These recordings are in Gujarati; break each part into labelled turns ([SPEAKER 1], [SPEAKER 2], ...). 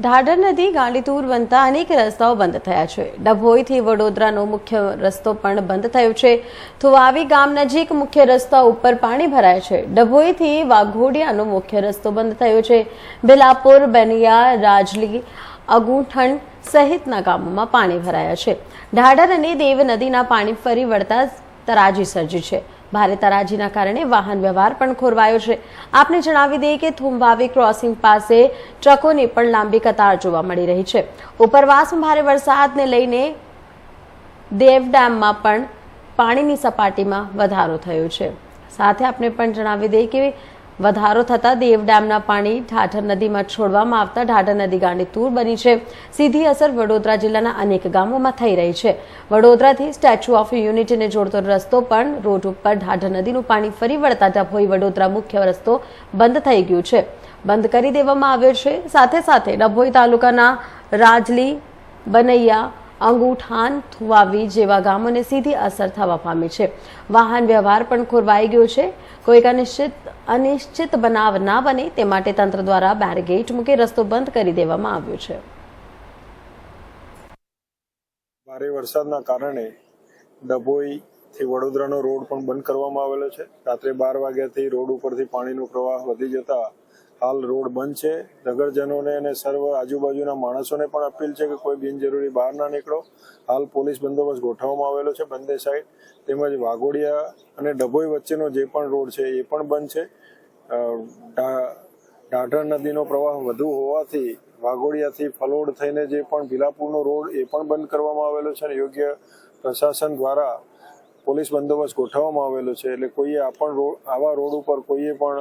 [SPEAKER 1] ઢાઢર નદી, ગાંડીતુર બનતા અનેક રસ્તાઓ બંધ થયા છે. ડભોઈથી વડોદરાનો મુખ્ય રસ્તો પણ બંધ થયો છે. થુવાવી ગામ નજીક મુખ્ય રસ્તા ઉપર પાણી ભરાય છે. ડભોઈથી વાઘોડિયાનો મુખ્ય રસ્તો બંધ થયો છે. બેલાપુર બનિયા, રાજલી, અગુઠણ સહિતના ગામોમાં પાણી ભરાયા છે. ઢાઢર અને દેવ નદીના પાણી ફરી વળતા તરાજી સર્જી છે. ભારે તરાજીના કારણે વાહન વ્યવહાર પણ ખોરવાયો છે. આપને જણાવી દઈએ કે થુંભાવી ક્રોસિંગ પાસે ટ્રકોની પણ લાંબી કતાર જોવા મળી રહી છે. ઉપરવાસમાં ભારે વરસાદને લઈને દેવ ડેમમાં પણ પાણીની સપાટીમાં વધારો થયો છે. સાથે આપણે પણ જણાવી દઈએ કે વધારો થતાં દેવ ડેમના પાણી ઠાઠર નદીમાં છોડવામાં આવતા ઠાઠર નદી ગાંડી તૂર બની છે. સીધી અસર વડોદરા જિલ્લાના અનેક ગામોમાં થઈ રહી છે. વડોદરાથી સ્ટેચ્યુ ઓફ યુનિટીને જોડતો રસ્તો પણ રોડ ઉપર ઠાઠર નદીનું પાણી ફરી વળતા ડભોઈ વડોદરા મુખ્ય રસ્તો બંધ થઈ ગયું છે. બંધ કરી દેવામાં આવ્યો છે. સાથે સાથે ડભોઈ તાલુકાના રાજલી, બનૈયા અંગુઠાન થુવાવી જેવા ગામોને સીધી અસર થવા પામી છે. વાહન વ્યવહાર પણ ખોરવાઈ ગયો છે. કોઈક અનિશ્ચિત અનિશ્ચિત બનાવ ના બને તે માટે તંત્ર દ્વારા બેરગેટ મૂકી રસ્તો બંધ કરી દેવામાં આવ્યો છે.
[SPEAKER 2] ભારે વરસાદના કારણે ડભોઈથી વડોદરાનો રોડ પણ બંધ કરવામાં આવેલો છે. રાત્રે બાર વાગ્યાથી રોડ ઉપરથી પાણીનો પ્રવાહ વધી જતા હાલ રોડ બંધ છે. નગરજનોને અને સર્વ આજુબાજુના માણસોને પણ અપીલ છે કે કોઈ બિનજરૂરી બહાર ના નીકળો. હાલ પોલીસ બંદોબસ્ત ગોઠવવામાં આવેલો છે બંને સાઈડ. તેમજ વાઘોડિયા અને ડભોઈ વચ્ચેનો જે પણ રોડ છે એ પણ બંધ છે. ઢાઢર નદીનો પ્રવાહ વધુ હોવાથી વાઘોડિયાથી ફલોડ થઈને જે પણ ભીલાપુરનો રોડ એ પણ બંધ કરવામાં આવેલો છે અને યોગ્ય પ્રશાસન દ્વારા પોલીસ બંદોબસ્ત ગોઠવવામાં આવેલો છે. એટલે કોઈએ આ પણ રોડ, આવા રોડ ઉપર કોઈએ પણ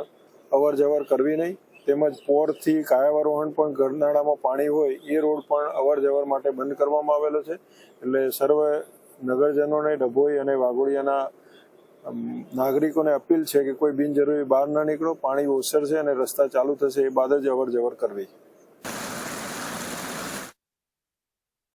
[SPEAKER 2] અવર જવર કરવી નહીં. તેમજ પોરથી કાયાવરોહણ પણ ગરનાળામાં પાણી હોય, એ રોડ પણ અવર જવર માટે બંધ કરવામાં આવેલો છે. એટલે સર્વ નગરજનોને, ડભોઈ અને વાઘોડિયાના નાગરિકોને અપીલ છે કે કોઈ બિનજરૂરી બહાર ન નીકળો. પાણી ઓસરશે અને રસ્તા ચાલુ થશે એ બાદ જ અવર જવર કરવી.